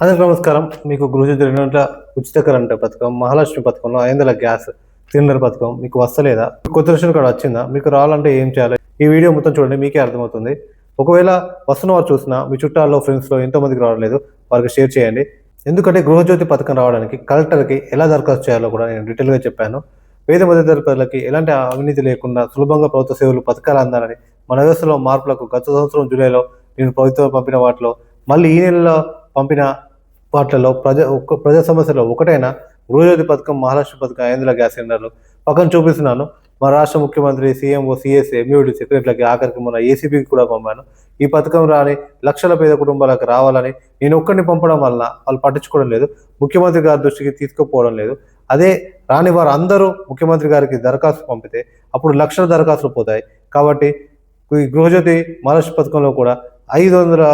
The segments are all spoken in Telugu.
అందరికీ నమస్కారం. మీకు గృహజ్యోతి రెండు గంటల ఉచిత కరెంట్ పథకం మహాలక్ష్మి పథకంలో ఐదు గ్యాస్ సిలిండర్ పథకం మీకు వస్తలేదా? కొత్త రేషన్ కార్డు వచ్చిందా? మీకు రావాలంటే ఏం చేయాలి? ఈ వీడియో మొత్తం చూడండి మీకే అర్థమవుతుంది. ఒకవేళ వస్తున్న వారు చూసినా మీ చుట్టాల్లో ఫ్రెండ్స్లో ఎంతో మందికి రావట్లేదు వారికి షేర్ చేయండి. ఎందుకంటే గృహజ్యోతి పథకం రావడానికి కలెక్టర్కి ఎలా దరఖాస్తు చేయాలో కూడా నేను డీటెయిల్గా చెప్పాను. పేద మధ్యతరగతులకి ఎలాంటి అవినీతి లేకుండా సులభంగా ప్రభుత్వ సేవలు పథకాలు అందాలని మన వ్యవస్థలో మార్పులకు గత సంవత్సరం జూలైలో నేను ప్రభుత్వం పంపిన వాటిలో మళ్ళీ ఈ నెలలో పంపిన వాటిలో ప్రజా ఒక్క ప్రజా సమస్యలో ఒకటైన గృహజ్యోతి పథకం మహారాష్ట్ర పథకం ఐదుల గ్యాస్ సిలిండర్లు. పక్కన చూపిస్తున్నాను. మా రాష్ట్ర ముఖ్యమంత్రి సీఎంఓ సిఎస్ ఎంయూడి సెక్రటరీలకి ఆఖరికి మన ఏసీబీకి కూడా పంపాను. ఈ పథకం రాని లక్షల పేద కుటుంబాలకు రావాలని నేను ఒక్కడిని పంపడం వలన వాళ్ళు పట్టించుకోవడం లేదు. ముఖ్యమంత్రి గారి దృష్టికి తీసుకుపోవడం లేదు. అదే రాని వారు అందరూ ముఖ్యమంత్రి గారికి దరఖాస్తు పంపితే అప్పుడు లక్షల దరఖాస్తులు పోతాయి. కాబట్టి ఈ గృహజ్యోతి మహారాష్ట్ర పథకంలో కూడా ఐదు వందల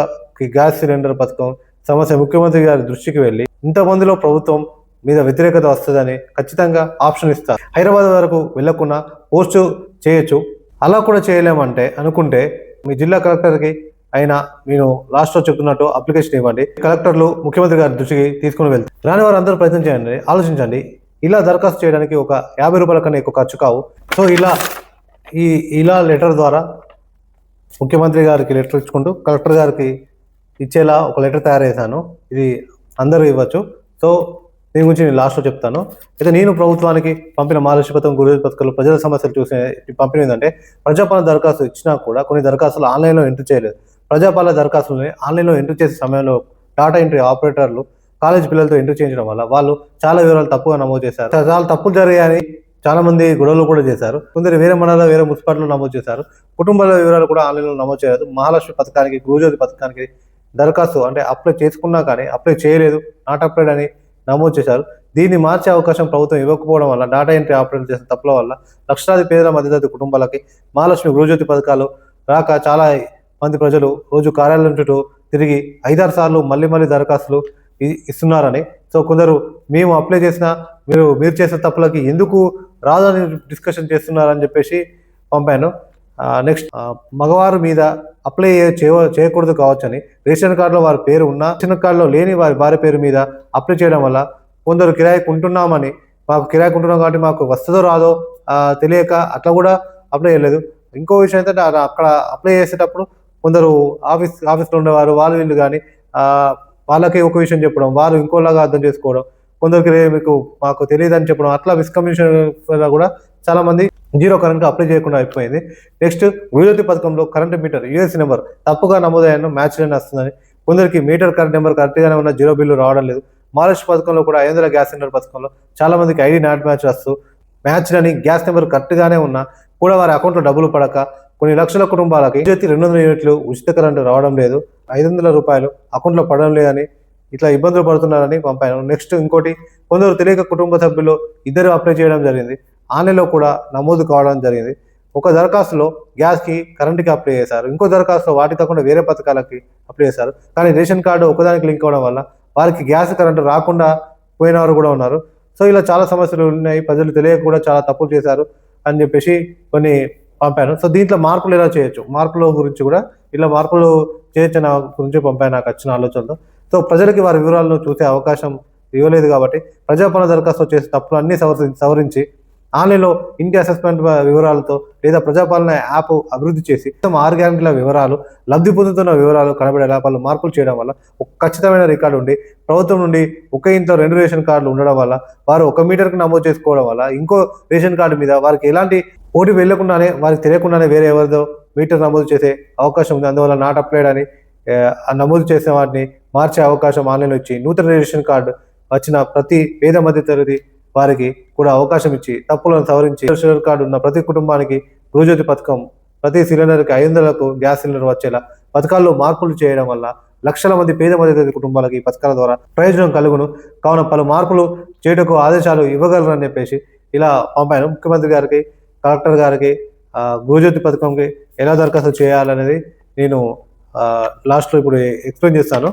గ్యాస్ సిలిండర్ పథకం సమస్య ముఖ్యమంత్రి గారి దృష్టికి వెళ్ళి ఇంతమందిలో ప్రభుత్వం మీద వ్యతిరేకత వస్తుందని ఖచ్చితంగా ఆప్షన్ ఇస్తారు. హైదరాబాద్ వరకు వెళ్ళకుండా పోస్టు చేయొచ్చు. అలా కూడా చేయలేమంటే అనుకుంటే మీ జిల్లా కలెక్టర్కి అయినా నేను లాస్ట్లో చెప్తున్నట్టు అప్లికేషన్ ఇవ్వండి. కలెక్టర్లు ముఖ్యమంత్రి గారి దృష్టికి తీసుకుని వెళ్తారు. రాని వారు అందరూ ప్రయత్నం చేయండి. ఆలోచించండి. ఇలా దరఖాస్తు చేయడానికి ఒక యాభై రూపాయల కన్నా ఎక్కువ ఖర్చు కావు. సో ఇలా ఈ ఇలా లెటర్ ద్వారా ముఖ్యమంత్రి గారికి లెటర్ ఇచ్చుకుంటూ కలెక్టర్ గారికి ఇచ్చేలా ఒక లెటర్ తయారు చేశాను ఇది అందరూ ఇవ్వచ్చు. సో దీని గురించి నేను లాస్ట్లో చెప్తాను. అయితే నేను ప్రభుత్వానికి పంపిన మహాలక్ష్మి పథకం పథకాలు ప్రజల సమస్యలు చూసిన పంపిణీ ఏంటంటే ప్రజాపాలన దరఖాస్తు ఇచ్చినా కూడా కొన్ని దరఖాస్తులు ఆన్లైన్లో ఎంట్రీ చేయలేదు. ప్రజాపాలన దరఖాస్తులని ఆన్లైన్లో ఎంట్రీ చేసే సమయంలో డాటా ఎంట్రీ ఆపరేటర్లు కాలేజ్ పిల్లలతో ఎంట్రీ చేయించడం వల్ల వాళ్ళు చాలా వివరాలు తప్పుగా నమోదు చేశారు. చాలా తప్పులు జరిగాయని చాలా మంది గొడవలు కూడా చేశారు. కొందరు వేరే మండలంలో వేరే మున్సిపాలిటీలో నమోదు చేశారు. కుటుంబాల వివరాలు కూడా ఆన్లైన్లో నమోదు చేయలేదు. మహాలక్ష్మి పథకానికి గురుజ్యోతి పథకానికి దరఖాస్తు అంటే అప్లై చేసుకున్నా కానీ అప్లై చేయలేదు నాట్ అప్లైడ్ అని నమోదు చేశారు. దీన్ని మార్చే అవకాశం ప్రభుత్వం ఇవ్వకపోవడం వల్ల డాటా ఎంట్రీ ఆపరేట్ చేసిన తప్పుల వల్ల లక్షలాది పేదల మధ్యతరగతి కుటుంబాలకి మహాలక్ష్మి గృహజ్యోతి పథకాలు రాక చాలా మంది ప్రజలు రోజు కార్యాలయం చుట్టూ తిరిగి ఐదారు సార్లు మళ్ళీ మళ్ళీ దరఖాస్తులు ఇస్తున్నారని. సో కొందరు మేము అప్లై చేసిన మీరు మీరు చేసిన తప్పులకి ఎందుకు రాదని డిస్కషన్ చేస్తున్నారని చెప్పేసి పంపాను. నెక్స్ట్ మగవారి మీద అప్లై చేయ చేయకూడదు కావచ్చని రేషన్ కార్డులో వారి పేరు ఉన్నా రేషన్ కార్డులో లేని వారి భార్య పేరు మీద అప్లై చేయడం వల్ల కొందరు కిరాయికి ఉంటున్నామని మాకు కిరాయికి ఉంటున్నాం కాబట్టి మాకు వస్తుందో రాదో తెలియక అట్లా కూడా అప్లై చేయలేదు. ఇంకో విషయం ఏంటంటే అక్కడ అప్లై చేసేటప్పుడు కొందరు ఆఫీస్ ఆఫీస్లో ఉండేవారు వాళ్ళు వీళ్ళు కానీ వాళ్ళకి ఒక విషయం చెప్పడం వారు ఇంకోలాగా అర్థం చేసుకోవడం కొందరికి మీకు మాకు తెలియదు అని చెప్పడం అట్లా మిస్కమ్యూనికేషన్ కూడా చాలామంది జీరో కరెంట్ అప్లై చేయకుండా అయిపోయింది. నెక్స్ట్ విద్యుత్ పథకంలో కరెంట్ మీటర్ యూఎస్ నెంబర్ తప్పుగా నమోదయ్యాను మ్యాచ్ లైన్ వస్తుందని. కొందరికి మీటర్ కరెంట్ నెంబర్ కరెక్ట్గానే ఉన్న జీరో బిల్లు రావడం లేదు. మహారాష్ట్ర పథకంలో కూడా ఐదు వందల గ్యాస్ సిలిండర్ పథకంలో చాలా మందికి ఐడి నాట్ మ్యాచ్ వస్తూ మ్యాచ్ అని గ్యాస్ నెంబర్ కరెక్ట్గానే ఉన్నా కూడా వారి అకౌంట్లో డబ్బులు పడక కొన్ని లక్షల కుటుంబాలకి జ్యోతి రెండు వందల యూనిట్లు ఉచిత కరెంటు రావడం లేదు. ఐదు వందల రూపాయలు అకౌంట్లో పడడం లేదని ఇట్లా ఇబ్బందులు పడుతున్నారని పంపాను. నెక్స్ట్ ఇంకోటి కొందరు తెలియక కుటుంబ సభ్యులు ఇద్దరు అప్లై చేయడం జరిగింది. ఆన్లైన్లో కూడా నమోదు కావడం జరిగింది. ఒక దరఖాస్తులో గ్యాస్కి కరెంట్కి అప్లై చేశారు. ఇంకో దరఖాస్తులో వాటి కాకుండా వేరే పథకాలకి అప్లై చేశారు. కానీ రేషన్ కార్డు ఒకదానికి లింక్ అవ్వడం వల్ల వారికి గ్యాస్ కరెంటు రాకుండా పోయిన వారు కూడా ఉన్నారు. సో ఇలా చాలా సమస్యలు ఉన్నాయి. ప్రజలు తెలియక కూడా చాలా తప్పులు చేశారు అని చెప్పేసి కొన్ని పంపాను సో దీంట్లో మార్పులు ఎలా చేయొచ్చు? మార్పుల గురించి కూడా ఇలా మార్పులు చేయొచ్చు నా గురించి పంపాను నాకు వచ్చిన ఆలోచనతో. సో ప్రజలకి వారి వివరాలను చూసే అవకాశం ఇవ్వలేదు కాబట్టి ప్రజాపాలన దరఖాస్తు చేసే తప్పులు అన్ని సవరించి సవరించి ఆన్లైన్లో ఇంటి అసెస్మెంట్ వివరాలతో లేదా ప్రజాపాలన యాప్ అభివృద్ధి చేసి మొత్తం ఆరు గ్యారంటీల వివరాలు లబ్ధి పొందుతున్న వివరాలు కనబడేలా పలు మార్పులు చేయడం వల్ల ఒక ఖచ్చితమైన రికార్డు ఉండి ప్రభుత్వం నుండి ఒక ఇంట్లో రెండు రేషన్ కార్డులు ఉండడం వల్ల వారు ఒక మీటర్కి నమోదు చేసుకోవడం వల్ల ఇంకో రేషన్ కార్డు మీద వారికి ఎలాంటి పోటీ వెళ్ళకుండానే వారికి తెలియకుండానే వేరే ఎవరిదో మీటర్ నమోదు చేసే అవకాశం ఉంది. అందువల్ల నాట్ అప్లైడ్ అని నమోదు చేసిన వాటిని మార్చే అవకాశం ఆన్లైన్లో వచ్చి నూతన రేషన్ కార్డు వచ్చిన ప్రతి పేద మధ్య తరగతి వారికి కూడా అవకాశం ఇచ్చి తప్పులను సవరించి సిలిండర్ కార్డు ఉన్న ప్రతి కుటుంబానికి గృహజ్యోతి పథకం ప్రతి సిలిండర్కి ఐదు వందలకు గ్యాస్ సిలిండర్ వచ్చేలా పథకాల్లో మార్పులు చేయడం వల్ల లక్షల మంది పేద మధ్యతరగతి కుటుంబాలకి ఈ పథకాల ద్వారా ప్రయోజనం కలుగును. కావున పలు మార్పులు చేయటకు ఆదేశాలు ఇవ్వగలరని చెప్పేసి ఇలా పంపాను. ముఖ్యమంత్రి గారికి కలెక్టర్ గారికి గృహజ్యోతి పథకంకి ఎలా దరఖాస్తు చేయాలనేది నేను లాస్ట్లో ఇప్పుడు ఎక్స్ప్లెయిన్ చేస్తాను.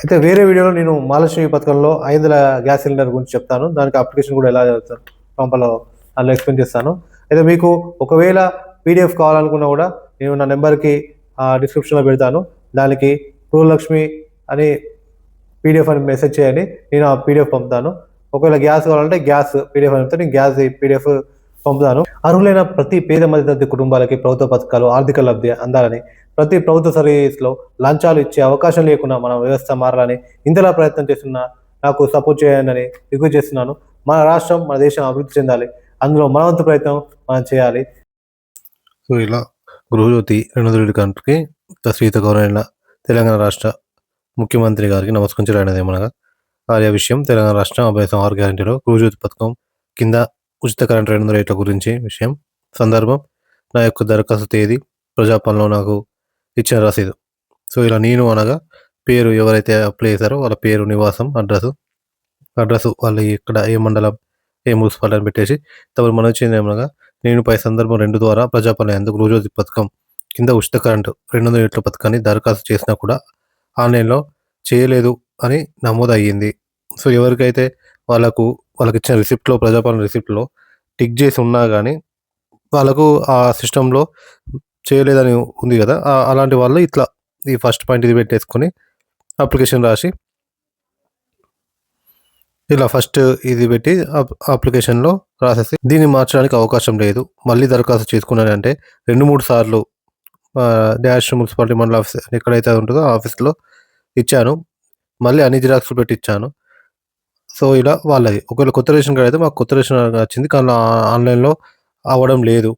అయితే వేరే వీడియోలో నేను మహాలక్ష్మి పథకంలో ఐదు గ్యాస్ సిలిండర్ గురించి చెప్తాను. దానికి అప్లికేషన్ కూడా ఎలా చేస్తాను పంపలో అందులో ఎక్స్ప్లెయిన్ చేస్తాను. అయితే మీకు ఒకవేళ పీడిఎఫ్ కావాలనుకున్నా కూడా నేను నా నెంబర్కి డిస్క్రిప్షన్లో పెడతాను. దానికి గృహలక్ష్మి అని పీడిఎఫ్ అని మెసేజ్ చేయండి. నేను ఆ పీడిఎఫ్ పంపుతాను. ఒకవేళ గ్యాస్ కావాలంటే గ్యాస్ పీడిఎఫ్ అని నేను గ్యాస్ పీడిఎఫ్ పంపుతాను అర్హులైన ప్రతి పేద మధ్యతరగతి కుటుంబాలకి ప్రభుత్వ పథకాలు ఆర్థిక లబ్ధి అందాలని ప్రతి ప్రభుత్వ సర్వీస్లో లంచాలు ఇచ్చే అవకాశం లేకుండా మన వ్యవస్థ మారాలని ఇంతలా ప్రయత్నం చేస్తున్న నాకు సపోర్ట్ చేయండి రిక్వెస్ట్ చేస్తున్నాను. మన రాష్ట్రం మన దేశం అభివృద్ధి చెందాలి. అందులో మనవంతు ప్రయత్నం మనం చేయాలి. సో ఇలా గృహజ్యోతి రెండు రెడ్డి కంటికి శ్రీత గౌరవ తెలంగాణ రాష్ట్ర ముఖ్యమంత్రి గారికి నమస్కరించడం ఏమనగా కార్య విషయం తెలంగాణ రాష్ట్రం అభ్యాసం ఆరు గ్యారంటీలో గృహజ్యోతి పథకం కింద ఉచిత కరెంట్ రెండు రేట్ల గురించి విషయం సందర్భం నా యొక్క దరఖాస్తు తేదీ ప్రజాపాలనలో నాకు ఇచ్చిన రసీదు. సో ఇలా నేను అనగా పేరు ఎవరైతే అప్లై చేశారో వాళ్ళ పేరు నివాసం అడ్రస్ అడ్రస్ వాళ్ళు ఇక్కడ ఏ మండలం ఏ మున్సిపాలిటీ అని పెట్టేసి తమరు మనం వచ్చింది ఏమనగా నేను పై సందర్భం రెండు ద్వారా ప్రజాపాలన ఎందుకు రోజు పథకం కింద ఉచిత కరెంటు రెండు వందల యూనిట్ల పథకాన్ని దరఖాస్తు చేసినా కూడా ఆన్లైన్లో చేయలేదు అని నమోదు అయ్యింది సో ఎవరికైతే వాళ్ళకు వాళ్ళకి ఇచ్చిన రిసిప్ట్లో ప్రజాపాలన రిసిప్ట్లో టిక్ చేసి ఉన్నా కానీ వాళ్ళకు ఆ సిస్టంలో చేయలేదని ఉంది కదా. అలాంటి వాళ్ళు ఇట్లా ఈ ఫస్ట్ పాయింట్ ఇది పెట్టేసుకొని అప్లికేషన్ రాసి ఇలా ఫస్ట్ ఇది పెట్టి అప్లికేషన్లో రాసేసి దీన్ని మార్చడానికి అవకాశం లేదు. మళ్ళీ దరఖాస్తు చేసుకున్నానంటే రెండు మూడు సార్లు డాష్ మున్సిపాలిటీ మండల ఆఫీస్ ఎక్కడైతే ఉంటుందో ఆఫీస్లో ఇచ్చాను. మళ్ళీ అన్ని జిరాక్స్లు పెట్టి ఇచ్చాను. సో ఇలా వాళ్ళది ఒకవేళ కొత్త రేషన్ కార్డ్ అయితే మాకు కొత్త రేషన్ కార్డ్ వచ్చింది. కానీ ఆన్లైన్లో అవ్వడం లేదు.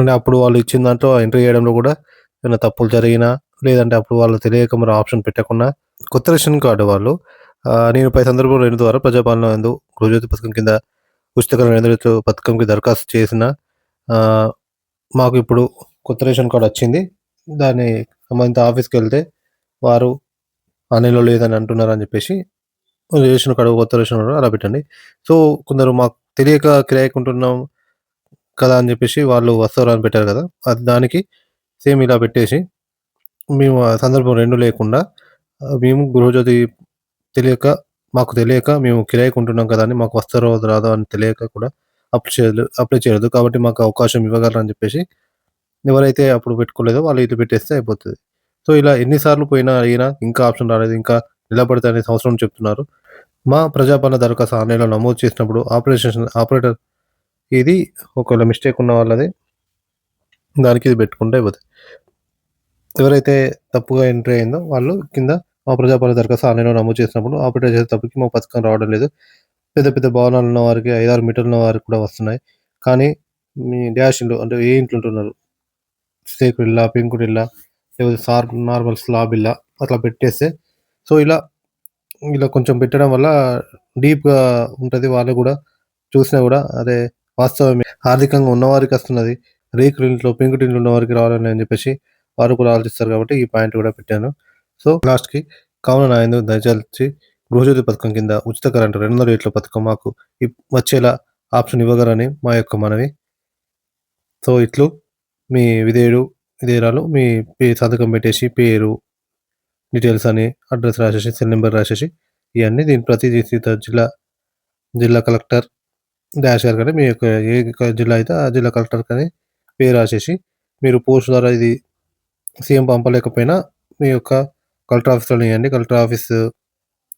అంటే అప్పుడు వాళ్ళు ఇచ్చిన దాంట్లో ఎంట్రీ చేయడంలో కూడా ఏమైనా తప్పులు జరిగినా లేదంటే అప్పుడు వాళ్ళు తెలియక మరి ఆప్షన్ పెట్టకుండా కొత్త రేషన్ కార్డు వాళ్ళు నేను పై సందర్భంలో రెండు ద్వారా ప్రజాపాలన ఎందు గృహజ్యోతి పథకం కింద పుస్తకాల రెండు పథకంకి దరఖాస్తు చేసిన మాకు ఇప్పుడు కొత్త రేషన్ కార్డు వచ్చింది. దాన్ని సంబంధిత ఆఫీస్కి వెళ్తే వారు ఆన్లైన్లో లేదని అంటున్నారు అని చెప్పేసి రేషన్ కార్డు కొత్త రేషన్ కార్డు అలా పెట్టండి. సో కొందరు మాకు తెలియక కిరాయికుంటున్నాం కదా అని చెప్పేసి వాళ్ళు వస్తారు అని పెట్టారు కదా. అది దానికి సేమ్ ఇలా పెట్టేసి మేము ఆ సందర్భం రెండు లేకుండా మేము గృహజ్యోతి తెలియక మాకు తెలియక మేము కిరాయికుంటున్నాం కదా అని మాకు వస్తారో రాదో అని తెలియక కూడా అప్లై చేయలేదు అప్లై చేయలేదు. కాబట్టి మాకు అవకాశం ఇవ్వగలరని చెప్పేసి ఎవరైతే అప్పుడు పెట్టుకోలేదో వాళ్ళు ఇది పెట్టేస్తే అయిపోతుంది. సో ఇలా ఎన్నిసార్లు పోయినా అయినా ఇంకా ఆప్షన్ రాలేదు. ఇంకా నిలబడతాయని అనే సంవత్సరం చెప్తున్నారు. మా ప్రజాపాలన దరఖాస్తు ఆన్లైన్లో నమోదు చేసినప్పుడు ఆపరేషన్ ఆపరేటర్ ఇది ఒకవేళ మిస్టేక్ ఉన్న వాళ్ళది దానికి ఇది పెట్టుకుంటే అయిపోతుంది. ఎవరైతే తప్పుగా ఎంట్రీ అయిందో వాళ్ళు కింద మా ప్రజాపాలన దరఖాస్తు ఆన్లైన్లో నమోదు చేసినప్పుడు ఆపరేటర్ చేసే తప్పుకి మా పథకం రావడం లేదు. పెద్ద పెద్ద భవనాలు ఉన్న వారికి ఐదారు మీటర్లు ఉన్న వారికి కూడా వస్తున్నాయి. కానీ మీ డాష్ ఇంట్లో అంటే ఏ ఇంట్లో ఉంటున్నారు? స్టేక్ ఇల్లా పెంకుడు ఇల్లా లేకపోతే సార్ నార్మల్ స్లాబ్ ఇల్లా అట్లా పెట్టేస్తే సో ఇలా ఇలా కొంచెం పెట్టడం వల్ల డీప్గా ఉంటుంది వాళ్ళు కూడా చూసినా కూడా అదే వాస్తవమే. ఆర్థికంగా ఉన్నవారికి వస్తున్నది. రేకులు ఇంట్లో పెంకుటింట్లో ఉన్న వారికి రావాలని అని చెప్పేసి వారు కూడా ఆలోచిస్తారు కాబట్టి ఈ పాయింట్ కూడా పెట్టాను. సో లాస్ట్కి కావున నా ఎందుకు దయచేసి గృహజ్యోతి పథకం కింద ఉచిత కరెంటు రెండు వందల రేట్ల పథకం మాకు వచ్చేలా ఆప్షన్ ఇవ్వగలని మా యొక్క మనవి. సో ఇట్లు మీ విధేయుడు విధేయురాలు మీ పే సంతకం పెట్టేసి పేరు డీటెయిల్స్ అని అడ్రస్ రాసేసి సెల్ నెంబర్ రాసేసి ఇవన్నీ దీని ప్రతి జిల్లా జిల్లా కలెక్టర్ డాష్ గారు కానీ మీ యొక్క ఏ జిల్లా అయితే ఆ జిల్లా కలెక్టర్ కానీ పేరు రాసేసి మీరు పోస్ట్ ద్వారా ఇది సీఎం పంపలేకపోయినా మీ యొక్క కలెక్టర్ ఆఫీస్లో ఇవ్వండి. కలెక్టర్ ఆఫీస్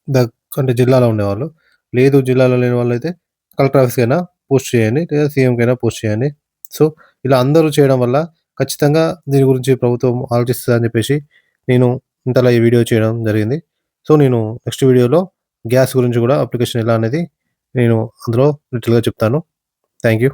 ద అంటే జిల్లాలో ఉండేవాళ్ళు. లేదు జిల్లాలో లేని వాళ్ళు అయితే కలెక్టర్ ఆఫీస్కైనా పోస్ట్ చేయండి. లేదా సీఎంకైనా పోస్ట్ చేయండి. సో ఇలా అందరూ చేయడం వల్ల ఖచ్చితంగా దీని గురించి ప్రభుత్వం ఆలోచిస్తుంది అని చెప్పేసి నేను ఇంతలా ఈ వీడియో చేయడం జరిగింది. సో నేను నెక్స్ట్ వీడియోలో గ్యాస్ గురించి కూడా అప్లికేషన్ ఎలా అనేది నేను అందులో డీటెయిల్గా చెప్తాను. Thank you